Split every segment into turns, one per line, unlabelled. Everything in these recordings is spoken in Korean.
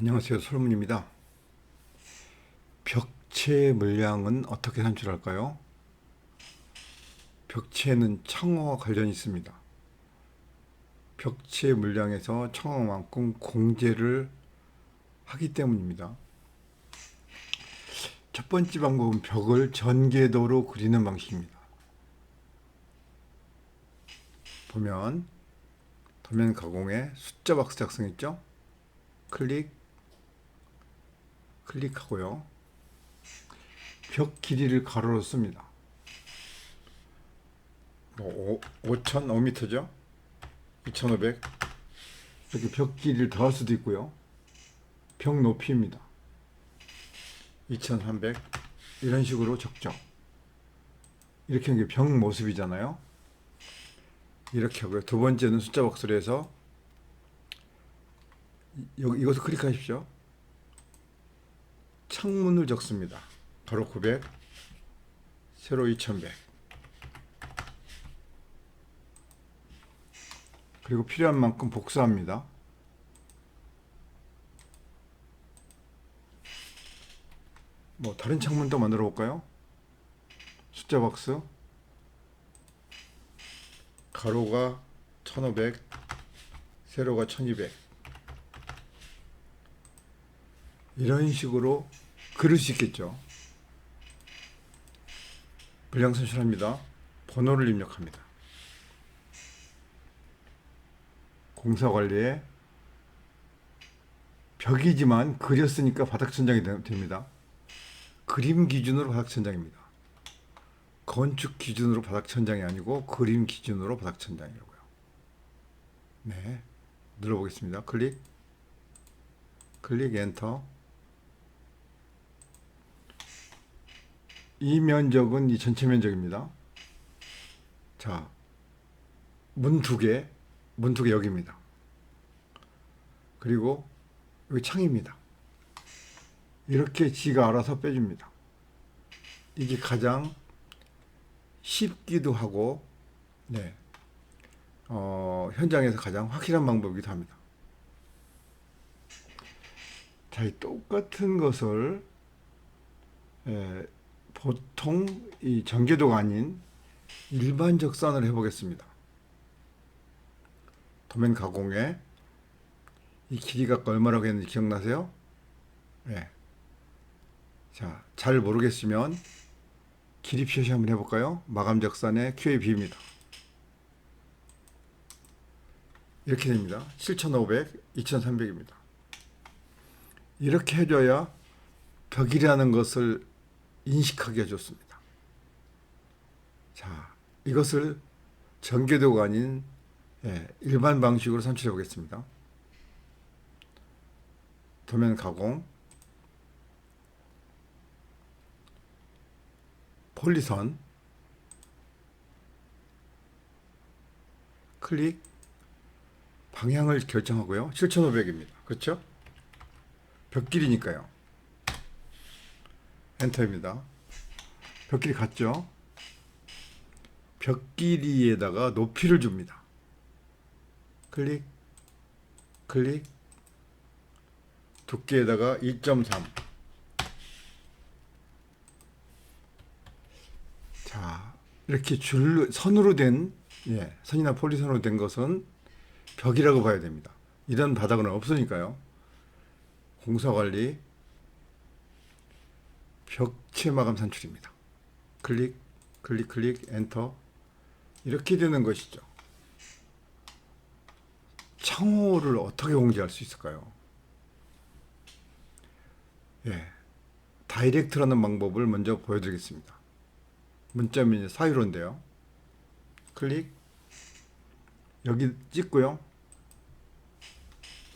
안녕하세요. 솔문입니다. 벽체 물량은 어떻게 산출할까요? 벽체는 창호와 관련이 있습니다. 벽체 물량에서 창호만큼 공제를 하기 때문입니다. 첫 번째 방법은 벽을 전개도로 그리는 방식입니다. 보면 도면 가공에 숫자 박스 작성했죠? 클릭 클릭하고요. 벽 길이를 가로로 씁니다. 뭐 5,000, 5m죠? 2,500. 이렇게 벽 길이를 더할 수도 있고요. 벽 높이입니다. 2,300. 이런 식으로 적죠. 이렇게 하는 게 벽 모습이잖아요. 이렇게 하고요. 두 번째는 숫자 박스로 해서 이것을 클릭하십시오. 창문을 적습니다. 가로 900, 세로 2100. 그리고 필요한 만큼 복사합니다. 뭐 다른 창문도 만들어 볼까요? 숫자 박스 가로가 1500, 세로가 1200. 이런 식으로 그릴 수 있겠죠. 분량 선출합니다. 번호를 입력합니다. 공사 관리에 벽이지만 그렸으니까 바닥 천장이 되- 됩니다. 그림 기준으로 바닥 천장입니다. 건축 기준으로 바닥 천장이 아니고 그림 기준으로 바닥 천장이라고요. 네. 눌러보겠습니다. 클릭. 클릭 엔터. 이 면적은 이 전체 면적입니다. 자, 문 두 개, 문 두 개 여기입니다. 그리고 여기 창입니다. 이렇게 지가 알아서 빼줍니다. 이게 가장 쉽기도 하고, 네, 어, 현장에서 가장 확실한 방법이기도 합니다. 자, 이 똑같은 것을 에, 보통 이 전개도가 아닌 일반 적산을 해보겠습니다. 도면 가공에 이 길이가 얼마라고 했는지 기억나세요? 네. 자, 잘 모르겠으면 길이 표시 한번 해볼까요? 마감 적산의 QAB입니다. 이렇게 됩니다. 7,500, 2,300입니다. 이렇게 해줘야 벽이라는 것을 인식하게 해줬습니다. 자, 이것을 전개도가 아닌 예, 일반 방식으로 산출해 보겠습니다. 도면 가공, 폴리선, 클릭, 방향을 결정하고요. 7,500입니다. 그렇죠? 벽 길이니까요. 엔터입니다. 벽 길이 같죠? 벽 길이에다가 높이를 줍니다. 클릭, 클릭, 두께에다가 2.3. 자, 이렇게 줄, 선으로 된, 예, 선이나 폴리선으로 된 것은 벽이라고 봐야 됩니다. 이런 바닥은 없으니까요. 공사 관리, 벽체 마감 산출입니다. 클릭, 클릭, 클릭, 엔터. 이렇게 되는 것이죠. 창호를 어떻게 공지할 수 있을까요? 예. 다이렉트라는 방법을 먼저 보여드리겠습니다. 문자 메뉴 사유로인데요. 클릭. 여기 찍고요.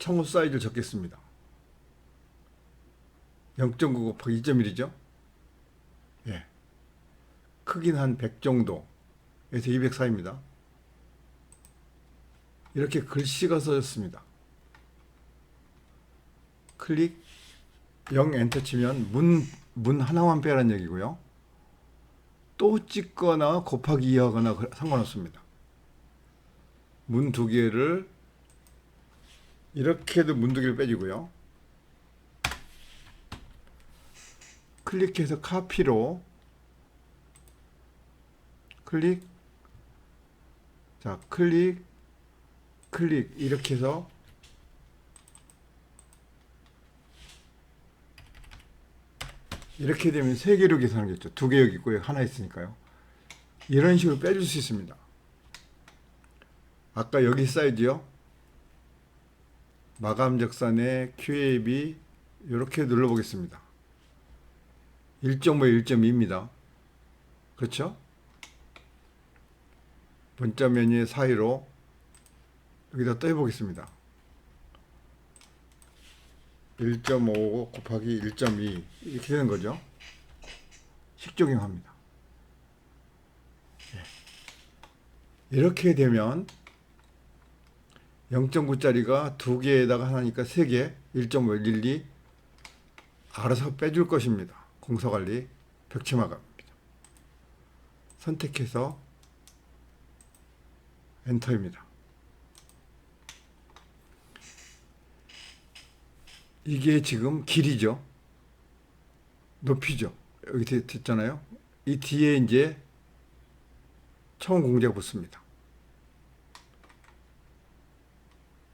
창호 사이즈를 적겠습니다. 0.9 곱하기 2.1이죠? 크긴 한 100 정도에서 204입니다. 이렇게 글씨가 써졌습니다. 클릭 0 엔터 치면 문, 문 하나만 빼라는 얘기고요. 또 찍거나 곱하기 2하거나 그 상관없습니다. 문 두 개를 이렇게도 문 두 개를 빼주고요. 클릭해서 카피로 클릭 자 클릭 클릭 이렇게 해서 이렇게 되면 세 개로 계산하겠죠. 두 개 여기 있고 여기 하나 있으니까요. 이런 식으로 빼줄 수 있습니다. 아까 여기 사이즈요. 마감 적산의 QAB 이렇게 눌러보겠습니다. 1.5, 1.2입니다. 그렇죠? 문자 메뉴의 사이로 여기다 또 해보겠습니다. 1.5 곱하기 1.2 이렇게 되는 거죠. 식적용합니다. 예. 이렇게 되면 0.9짜리가 두 개에다가 하나니까 세 개, 1.5, 1, 2 알아서 빼줄 것입니다. 공사관리 벽체 마감입니다. 선택해서 엔터입니다. 이게 지금 길이죠. 높이죠. 여기 돼- 됐잖아요. 이 뒤에 이제 처음 공제가 붙습니다.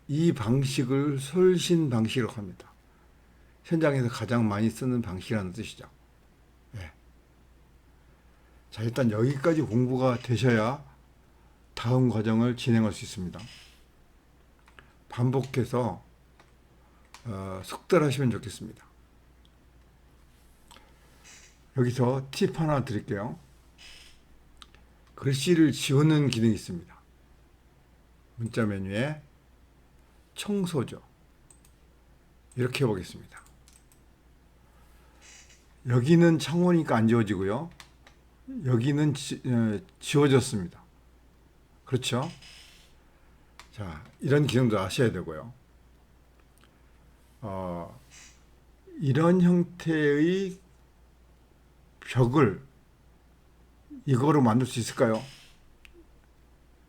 이 방식을 솔신 방식이라고 합니다. 현장에서 가장 많이 쓰는 방식이라는 뜻이죠. 예. 자, 일단 여기까지 공부가 되셔야 다음 과정을 진행할 수 있습니다. 반복해서 어, 숙달하시면 좋겠습니다. 여기서 팁 하나 드릴게요. 글씨를 지우는 기능이 있습니다. 문자 메뉴에 청소죠. 이렇게 해보겠습니다. 여기는 창호니까 안 지워지고요. 여기는 지, 어, 지워졌습니다. 그렇죠? 자, 이런 기능도 아셔야 되고요. 어, 이런 형태의 벽을 이거로 만들 수 있을까요?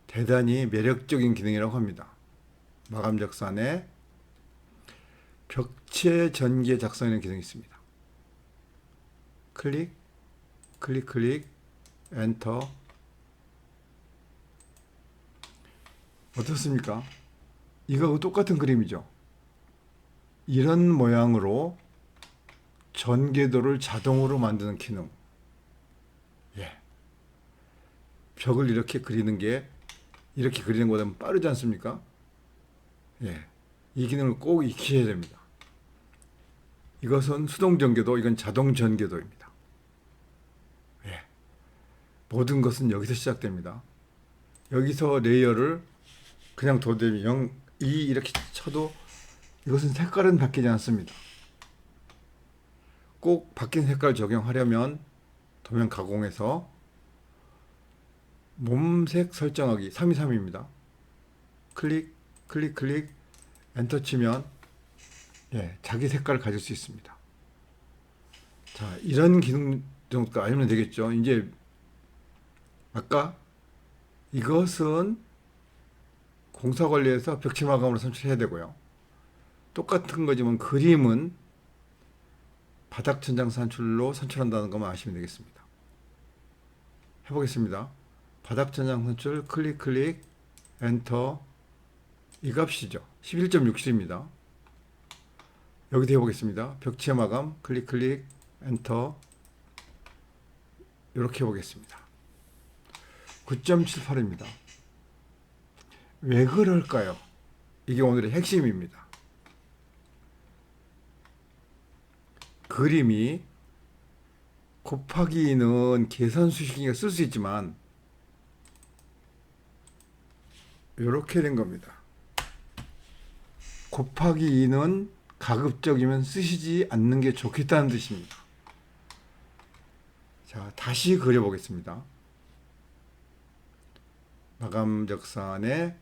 대단히 매력적인 기능이라고 합니다. 마감 작산에 벽체 전개 작성이라는 기능이 있습니다. 클릭, 클릭, 클릭, 엔터. 어떻습니까? 이거하고 똑같은 그림이죠. 이런 모양으로 전개도를 자동으로 만드는 기능. 예. 벽을 이렇게 그리는 게 이렇게 그리는 것보다는 빠르지 않습니까? 예. 이 기능을 꼭 익히셔야 됩니다. 이것은 수동 전개도, 이건 자동 전개도입니다. 예. 모든 것은 여기서 시작됩니다. 여기서 레이어를 그냥 도대미 0, 2 이렇게 쳐도 이것은 색깔은 바뀌지 않습니다. 꼭 바뀐 색깔 적용하려면 도면 가공에서 몸색 설정하기 323입니다. 클릭, 클릭, 클릭, 엔터 치면 예, 자기 색깔을 가질 수 있습니다. 자, 이런 기능 정도 알면 되겠죠. 이제 아까 이것은 공사 관리에서 벽체 마감으로 선출해야 되고요. 똑같은 거지만 그림은 바닥 천장 산출로 선출한다는 것만 아시면 되겠습니다. 해보겠습니다. 바닥 천장 선출 클릭 클릭 엔터 이 값이죠. 11.67입니다. 여기도 해보겠습니다. 벽체 마감 클릭 클릭 엔터 이렇게 해보겠습니다. 9.78입니다. 왜 그럴까요? 이게 오늘의 핵심입니다. 그림이 곱하기 2는 계산 수식이니까 쓸 수 있지만 이렇게 된 겁니다. 곱하기 2는 가급적이면 쓰시지 않는 게 좋겠다는 뜻입니다. 자, 다시 그려보겠습니다. 마감 적산에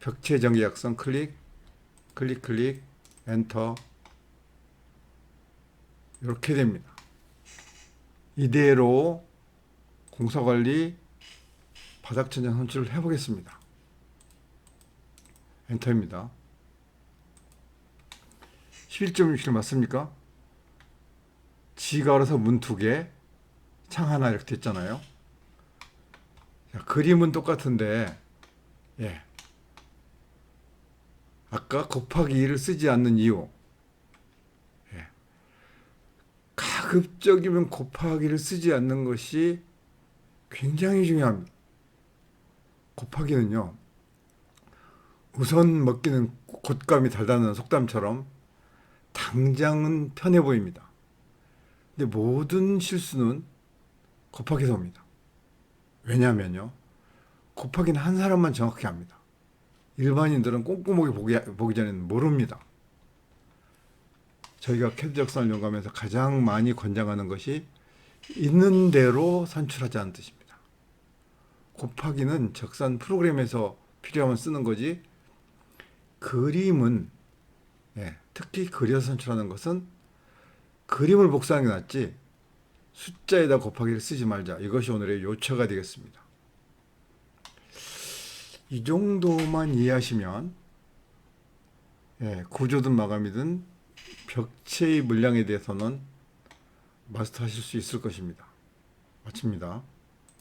벽체 전개 약성 클릭, 클릭, 클릭, 엔터. 이렇게 됩니다. 이대로 공사관리 바닥천장 선출을 해보겠습니다. 엔터입니다. 11.67 맞습니까? 지가 알아서 문 두 개, 창 하나 이렇게 됐잖아요. 자, 그림은 똑같은데, 예. 아까 곱하기 2를 쓰지 않는 이유. 예. 가급적이면 곱하기를 쓰지 않는 것이 굉장히 중요합니다. 곱하기는요, 우선 먹기는 곶감이 달다는 속담처럼 당장은 편해 보입니다. 근데 모든 실수는 곱하기에서 옵니다. 왜냐면요, 곱하기는 한 사람만 정확히 합니다. 일반인들은 꼼꼼하게 보기, 보기 전에는 모릅니다. 저희가 캐드 적산을 연구하면서 가장 많이 권장하는 것이 있는 대로 산출하지 않는 뜻입니다. 곱하기는 적산 프로그램에서 필요하면 쓰는 거지 그림은 예, 특히 그려서 산출하는 것은 그림을 복사하는 게 낫지 숫자에다 곱하기를 쓰지 말자. 이것이 오늘의 요처가 되겠습니다. 이 정도만 이해하시면 예, 구조든 마감이든 벽체의 물량에 대해서는 마스터하실 수 있을 것입니다. 마칩니다.